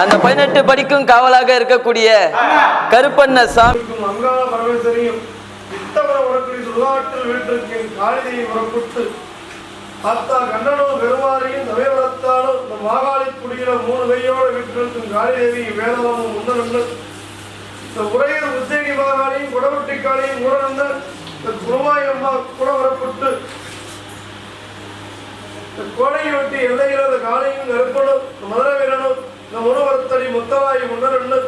அந்த பதினெட்டு படிக்கும் காவலாக இருக்கக்கூடிய கருப்பண்ண சாமி. இருக்கும் அங்காள பரமேஸ்வரியும் இத்தவர உரக்குடி சுடுகாட்டில் வீட்டிற்கின் காளிதையை உரப்புட்டு அத்தா கண்ணனும் பெருமாளையும் சமயவரத்தாலும் இந்த மாகாளி குடியில மூணு கையோடு வீட்டிற்கும் காளிதேவி வேதவமும் முன்னரந்து இந்த உரையர் உத்தேகி மாகாளியும் குடவட்டி காளியும் ஊரந்த இந்த குருமாயம்மா கூட வரப்பட்டு இந்த கோடையை வெட்டி எல்லையில் அந்த காளையும் கருப்பனும் மதுரை வீரனும் இந்த முருவர்த்தடி முத்தவாய் முன்னரண்டு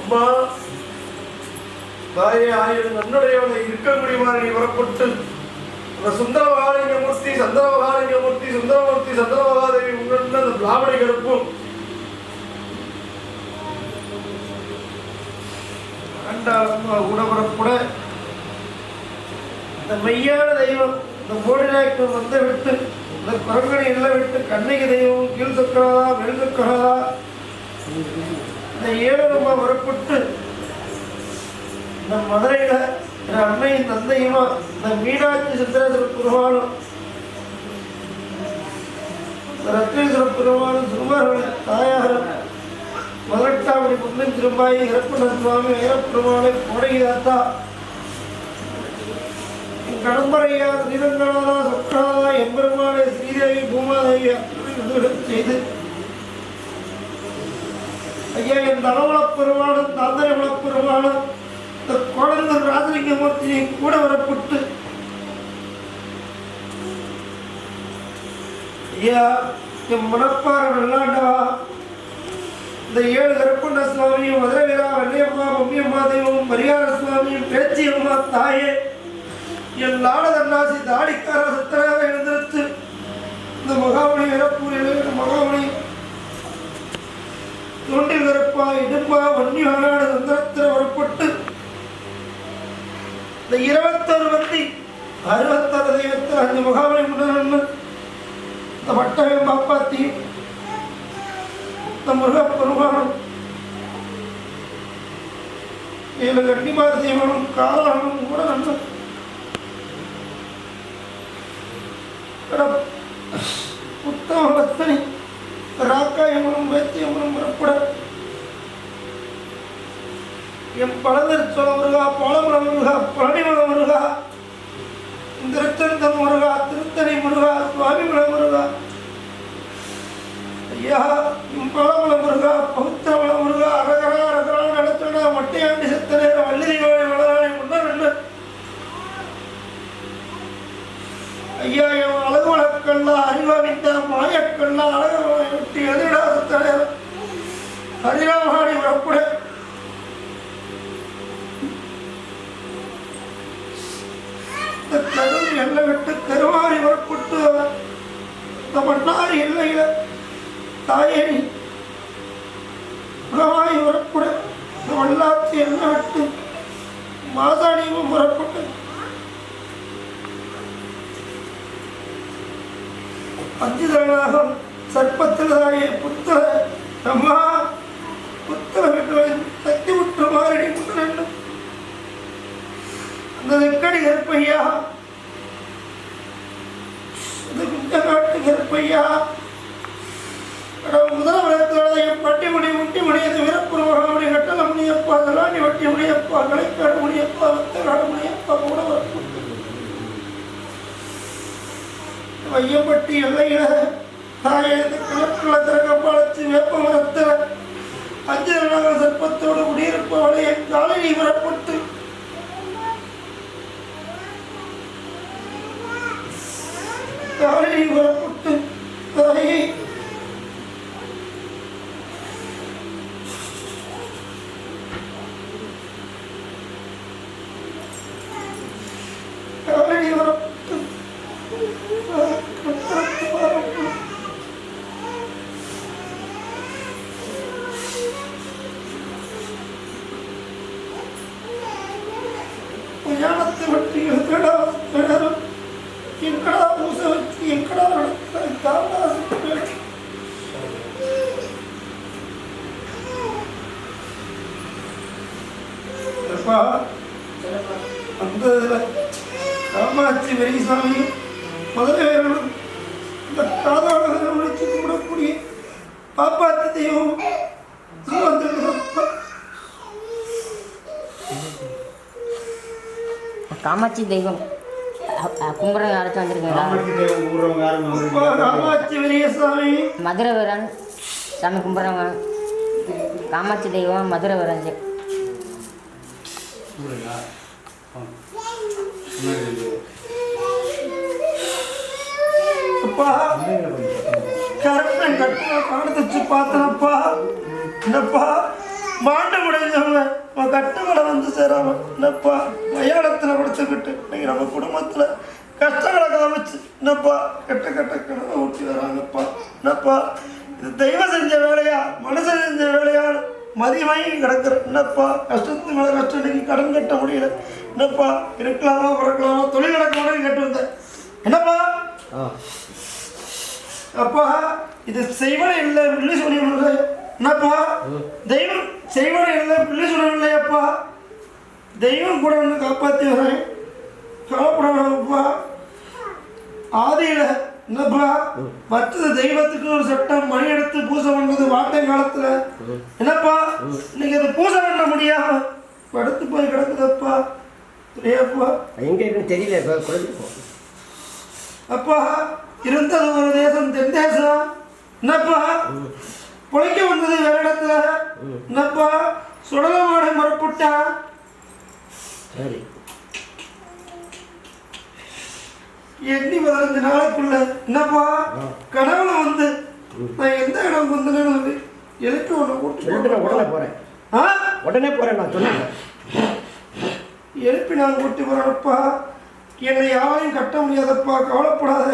அம்மா தாயே ஆயிரம் நன்னுடையவனை இருக்க முடியுமா நீ வரப்பட்டு அந்த சுந்தரமகாலிங்க மூர்த்தி சந்திரமகாலிங்க மூர்த்தி சுந்தரமூர்த்தி சந்திரமகாதேவி உங்கள் அந்த பிராமணி கருப்பும் ஆண்டாளம்மா உடபரப்புட இந்த மெய்யான தெய்வம் இந்த மோடிநாயக்கு வந்து விட்டு இந்த குரங்கணி எல்லாம் விட்டு கண்ணகி தெய்வம் கீழ் சொக்கிறதா மேல் சொக்கிறதா இந்த ஏழு நம்ம வரப்பட்டு இந்த மதுரையில என் அன்னையும் தந்தையுமா இந்த மீனாட்சி சித்திரேஸ்வர பெருமாளும் ரத்னேஸ்வர பெருமாளும் திருமாவளவன் தாயாரும் பதினெட்டாம் முன்னின் திரும்பாயி இறப்புன சுவாமி ஐயப்பெருமானை கோடகி தாத்தா கடம்பரையா ஸ்ரீரங்கநாதா சொக்கநாதா எம்பெருமாளை ஸ்ரீதேவி பூமாதேவி செய்து ஐயா என் தலவளப் பெருமானும் தாந்தரவளப் பெருமானும் இந்த கோடந்தர் ராஜலிங்கமூர்த்தியை கூட வரப்பட்டு ஐயா என் மணப்பாறை வெள்ளாண்டவா இந்த ஏழு கருப்பண்ண சுவாமியும் மதுரவீரா வீரா பொம்மியம்மா தெய்வம் பரிகார சுவாமியும் பேச்சியம்மா தாயே என் தன்னாசி தாடிக்கார சித்தராக எழுந்திருத்து இந்த மகாமணி இறப்பூரில் மகாமணி. தொண்டில் வரப்பா இடும்பா வன்னி வாழாடு சந்திரத்தில் வரப்பட்டு இந்த இருபத்தொரு வந்தி அறுபத்தாறு தெய்வத்தில் அஞ்சு மகாமணி முன்னரன்னு இந்த வட்டகம் பாப்பாத்தி இந்த முருகப்பெருமானும் ஏழு கண்டிப்பாக தேவனும் காரணமும் கூட நன்மை உத்தம பத்தனி ராக்காயமனும் வேத்தியமனும் புறப்பட. என் பழந்திருச்சோள முருகா பாலமல முருகா பழனிமல முருகா திருத்தந்தம் முருகா திருத்தணி முருகா சுவாமிமல முருகா. ஐயா பழமல முருகா பகுத்தமல முருகா அரகரா மாயக்கல்லா அழகவளை விட்டு எதிரா சித்தனேர ஹரிராமஹாரி எல்லை விட்டு கருவாரி வரப்புட்டு இந்த மன்னாரி எல்லையில தாயேனி உணவாய் வரப்புட இந்த வல்லாத்தி எல்லை விட்டு மாதாணியும் வரப்பட்டு அஞ்சுதலாகம் சர்ப்பத்திலாயே புத்தக அம்மா புத்தர சக்தி உற்ற மாறி முன்னென்று அந்த நெக்கடி கருப்பையா? இந்த குஞ்ச காட்டு கருப்பையா முதலவரத்தோடைய பட்டி முடி முட்டி முடியது விரப்புற மகாமணி கட்டள முடியப்பா தலாண்டி வட்டி முடியப்பா கலைக்காடு முடியப்பா வெத்தகாடு முடியப்பா கூட வரப்பு வையம்பட்டி எல்லையில தாயத்து கிழக்குள்ள திறக்கப்பாளத்து வேப்ப மரத்தில் அஞ்சு சர்ப்பத்தோடு குடியிருப்பவளை என் காலையை வரப்பட்டு காலையை வரப்பட்டு தாயை சிறப்பா. அந்த காமாட்சி பெரியசாமி முதலவர்களும் இந்த காதாளர்கள் ஒழிச்சு கும்பிடக்கூடிய பாப்பாத்தி தெய்வம் காமாட்சி தெய்வம். கும்புறவங்க யாராச்சும் வந்திருக்கீங்களா? மதுரை வரன் சாமி கும்புறவங்க காமாட்சி தெய்வம் மதுரை வரன் சே- அப்பா கருப்பன் கட்டுன காலத்தை பார்த்தனப்பா. என்னப்பா மாண்ட முடிஞ்சவன் உன் கட்டுமலை வந்து சேராம. என்னப்பா மயானத்தில் படிச்சுக்கிட்டு இன்னைக்கு நம்ம குடும்பத்தில் கஷ்டங்களை காமிச்சு. என்னப்பா கெட்ட கெட்ட கனவை ஊட்டி வராங்கப்பா. என்னப்பா இது தெய்வம் செஞ்ச வேலையா மனுஷன் செஞ்ச வேலையா மதியமாகி கிடக்குற என்னப்பா? கஷ்டத்துக்கு மேலே கஷ்டம் இன்னைக்கு கடன் கட்ட முடியல. என்னப்பா? இருக்கலாமா பிறக்கலாமா? தொழில் நடக்கணும்னு கேட்டு வந்தேன். என்னப்பா? அப்பா இது செய்வன இல்லை பிள்ளை சொல்லிவில்லை என்னப்பா? தெய்வம் செய்வன இல்லை பிள்ளை சொல்லவில்லை அப்பா தெய்வம் கூட வந்து காப்பாற்றி வரேன் கவலைப்பட வேணாம்ப்பா ஆதியில் என்னப்பா மற்றது தெய்வத்துக்கு ஒரு சட்டம் மணி எடுத்து பூஜை பண்ணுறது வாட்டை காலத்தில். என்னப்பா? இன்னைக்கு அது பூஜை பண்ண முடியாம படுத்து போய் கிடக்குதப்பா? சரியாப்பா எங்க இருக்குன்னு தெரியல இப்போ அப்பா இருந்தது ஒரு தேசம் தென் தேசம். என்னப்பா? பொழைக்க வந்தது வேற இடத்துல. என்னப்பா? சுடலமாடு மறுப்புட்டா? சரி. எண்ணி பதினஞ்சு நாளைக்குள்ள என்னப்பா? கனவுல வந்து நான் எந்த இடம் வந்தேன்னு எழுப்பி சொல்லிட்டு நான் உடனே கூட்டு போறேன். ஆ? உடனே போறேன் நான் சொல்லுங்க எழுப்பி நான் கூட்டி போறேன்ப்பா. என்னை யாரையும் கட்ட முடியாதப்பா. கவலைப்படாத.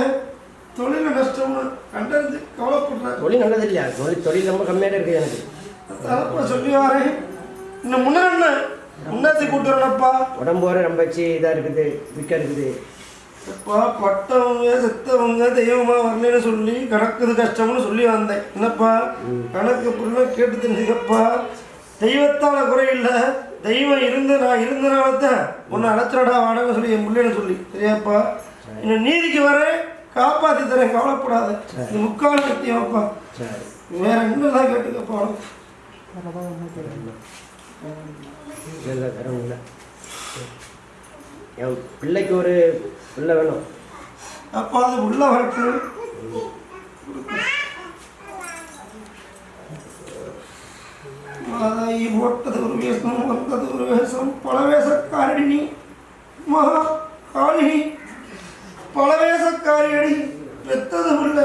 தொழில நஷ்டம்னு கண்டறிஞ்சு கவலைப்படுறேன். தொழில் நல்லது இல்லையா? தொழில் தொழில் ரொம்ப கம்மியாக இருக்குது எனக்கு. தரப்பா சொல்லி வரேன். இன்னும் முன்னாடி முன்னாடி கூட்டு வரேனப்பா. உடம்பு வர ரொம்ப இதாக இருக்குது விற்க இருக்குது. அப்பா பட்டவங்க செத்தவங்க தெய்வமா வரலன்னு சொல்லி கணக்குது கஷ்டம்னு சொல்லி வந்தேன். என்னப்பா? கணக்கு புள்ள கேட்டு தெரிஞ்சுக்கப்பா தெய்வத்தால குறையில்லை தெய்வம் இருந்து நான் இருந்தனால தான் உன்னை அழைச்சடா வாடகை சொல்லி என் பிள்ளைன்னு சொல்லி. சரியாப்பா? இன்னும் நீதிக்கு வரேன் காப்பாத்தி தரேன் கவலைப்படாத. இது முக்கால் சத்தியமாப்பா. வேற என்னதான் கேட்டுக்கப்பா? இல்லை. வேற ஒன்றும் என் பிள்ளைக்கு ஒரு பிள்ளை வேணும். அப்போ அது உள்ள வரட்டும் மாதாயி போட்டது ஒரு வேஷம் வந்தது ஒரு வேஷம். பல வேஷக்காரிணி மகா காலினி பல வேஷக்காரியடி பெத்தது உள்ள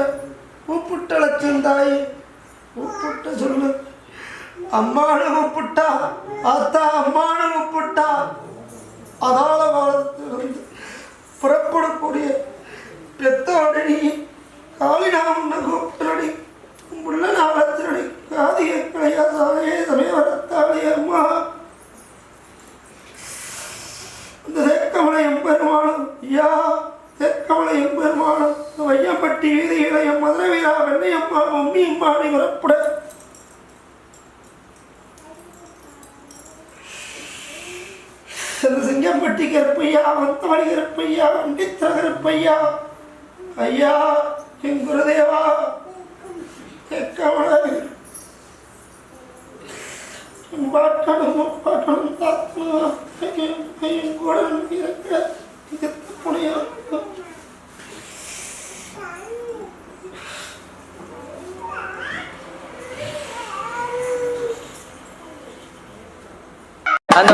கூப்பிட்ட லட்சந்தாய் கூப்பிட்ட சொல்லு. அம்மான கூப்பிட்டா அத்தா அம்மான கூப்பிட்டா அதால வாழ்த்திலிருந்து புறப்படக்கூடிய பெத்தோடனி காலினா கோப்பலடி உள்ள நாளத்தினடி காதிய கலையாதாயே சமயவரத்தாளே அம்மா. இந்த தேக்கமலை எம்பெருமானும் ஐயா தேக்கமலை எம்பெருமானும் வையம்பட்டி வீதி இளையம் மதுரை வீரா வெள்ளையம்மா மம்மியும் பாடி புறப்பட இந்த சிங்கம்பட்டி கருப்பையா வந்தவழி கருப்பையா வண்டித்திர கருப்பையா. ஐயா என் குருதேவா கேட்கவன. பாட்டனும் பாட்டனும் தாத்தனும் கூட இருக்க புனையா அந்த